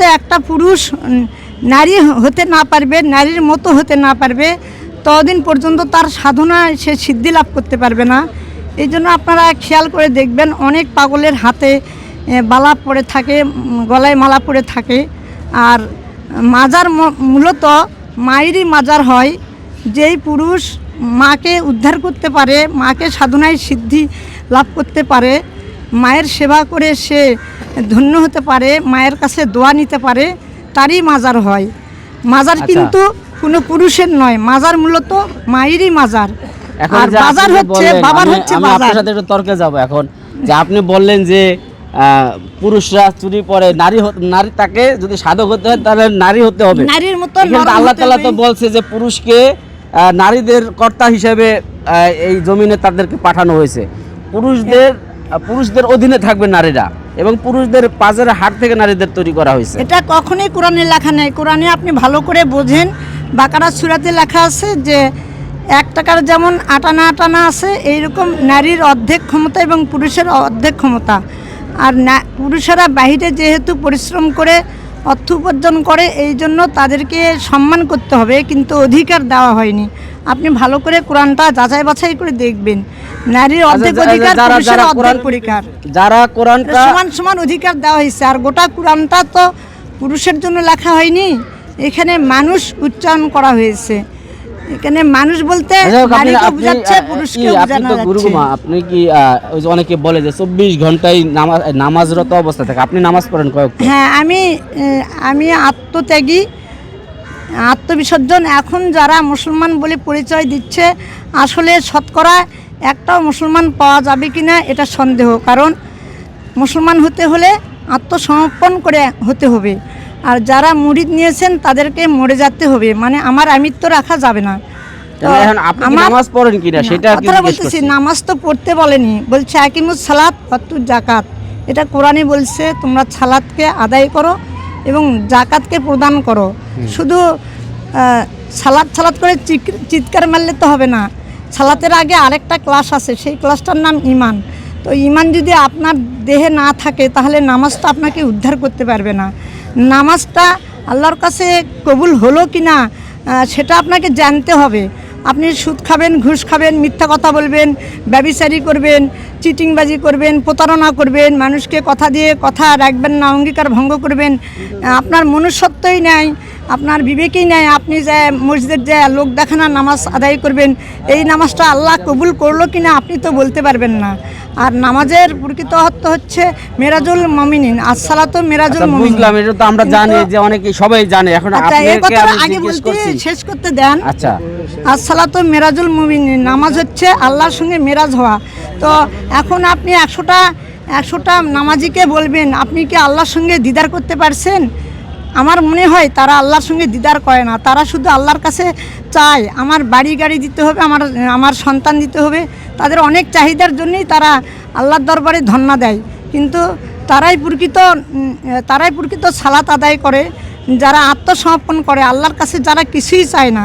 পর্যন্ত একটা পুরুষ নারী হতে না পারবে, নারীর মতো হতে না পারবে, ততদিন পর্যন্ত তার সাধনা সে সিদ্ধি লাভ করতে পারবে না। এই জন্য আপনারা খেয়াল করে দেখবেন, অনেক পাগলের হাতে বালা পড়ে থাকে গলায় মালা পড়ে থাকে। আর মাজার মূলত মায়েরই মাজার হয়, যেই পুরুষ মাকে উদ্ধার করতে পারে, মাকে সাধনায় সিদ্ধি লাভ করতে পারে। মায়ের সেবা করে সে ধন্য হতে পারে মায়ের কাছে দোয়া নিতে পারে তারই মাজার হয়। মাজার আচ্ছা। কিন্তু কোনো পুরুষের নয় মাজার মূলত মায়েরই মাজার। আর বাজার হচ্ছে বাবার হচ্ছে বাজার। সাথে একটু তর্কে যাব এখন। যে আপনি বললেন যে পুরুষরা চুরি পরে নারী নারী তাকে যদি সাধক হতে হয় তাহলে নারী হতে হবে। নারীর মতো আল্লাহ তাআলা তো বলছে যে পুরুষকে নারীদের কর্তা হিসেবে এই জমিনে তাদেরকে পাঠানো হয়েছে। পুরুষদের পুরুষদের অধীনে থাকবে নারীরা এবং পুরুষদের পাজের হাট থেকে নারীদের তৈরি করা হয়েছে। এটা কখনোই কোরআনে লেখা নেই। কোরআনে আপনি ভালো করে বোঝেন। বাকারা সুরাতে লেখা আছে যে, এক টাকার যেমন আটানা আটানা আছে, এইরকম নারীর অর্ধেক ক্ষমতা এবং পুরুষের অর্ধেক ক্ষমতা। আর পুরুষেরা বাহিরে যেহেতু পরিশ্রম করে অর্থ উপার্জন করে এই জন্য তাদেরকে সম্মান করতে হবে কিন্তু অধিকার দেওয়া হয়নি। আপনি ভালো করে কোরআনটা যাচাই বাছাই করে দেখবেন। নারীর অর্ধেক আচ্ছা, অধিকার যারা- পুরুষের যারা অর্ধেক কোরআন- যারা কোরআনটা সমান সমান অধিকার দেওয়া হয়েছে আর গোটা কোরআনটা তো পুরুষের জন্য লেখা হয়নি। এখানে মানুষ উচ্চারণ করা হয়েছে। এখানে মানুষ বলতে আপনি- আপনি, তো গুরুমা কি ওই যে অনেকে বলে যে চব্বিশ ঘন্টায় নামাজ নামাজরত অবস্থা থাকে। আপনি নামাজ পড়েন কয়েক হ্যাঁ আমি আমি আত্মত্যাগী আত্মবিসর্জন এখন যারা মুসলমান বলে পরিচয় দিচ্ছে আসলে শতকরা একটাও মুসলমান পাওয়া যাবে কিনা এটা সন্দেহ। কারণ মুসলমান হতে হলে আত্মসমর্পণ করে হতে হবে। আর যারা মুরিদ নিয়েছেন তাদেরকে মরে যেতে হবে মানে আমার আমিত্ব রাখা যাবে না। তো নামাজ পড়েন কিনা সেটা বলতেছি নামাজ তো পড়তে বলেনি বলছে আকিমুস সালাত অতুর জাকাত এটা কোরআনে বলছে তোমরা সালাতকে আদায় করো এবং জাকাতকে প্রদান করো। শুধু আহ, সালাত সালাত করে চিৎকার মারলে তো হবে না। সালাতের আগে আরেকটা ক্লাস আছে সেই ক্লাসটার নাম ইমান তো ইমান যদি আপনার দেহে না থাকে তাহলে নামাজটা আপনাকে উদ্ধার করতে পারবে না। নামাজটা আল্লাহর কাছে কবুল হলো কি না সেটা আপনাকে জানতে হবে। আপনি সুদ খাবেন, ঘুষ খাবেন, মিথ্যা কথা বলবেন, ব্যবিচারি করবেন, চিটিংবাজি করবেন, প্রতারণা করবেন, মানুষকে কথা দিয়ে কথা রাখবেন না, অঙ্গীকার ভঙ্গ করবেন আপনার মনুষ্যত্বই নাই। আপনার বিবেকই নাই আপনি যে মসজিদের যে লোক দেখানা নামাজ আদায় করবেন এই নামাজটা আল্লাহ কবুল করল কি না আপনি তো বলতে পারবেন না। আর নামাজের প্রকৃত অর্থ হচ্ছে মেরাজুল মমিনিন আসসালাত মেরাজুল আচ্ছা, মমিনিন। বুঝলাম এটা তো আমরা জানি যে অনেকে সবাই জানে এখন আচ্ছা আপনাকে আমি আগে বলতে শেষ করতে দেন। আচ্ছা। আসসালাত মেরাজুল মুমিন নামাজ হচ্ছে আল্লাহর সঙ্গে মেরাজ হওয়া। তো এখন আপনি একশোটা একশোটা নামাজিকে বলবেন আপনি কি আল্লাহর সঙ্গে দিদার করতে পারছেন? আমার মনে হয় তারা আল্লাহর সঙ্গে দিদার করে না। তারা শুধু আল্লাহর কাছে চায়, আমার বাড়ি গাড়ি দিতে হবে, আমার আমার সন্তান দিতে হবে। তাদের অনেক চাহিদার জন্যই তারা আল্লাহর দরবারে ধন্না দেয়। কিন্তু তারাই প্রকৃত তারাই প্রকৃত সালাত আদায় করে, যারা আত্মসমর্পণ করে, আল্লাহর কাছে যারা কিছুই চায় না।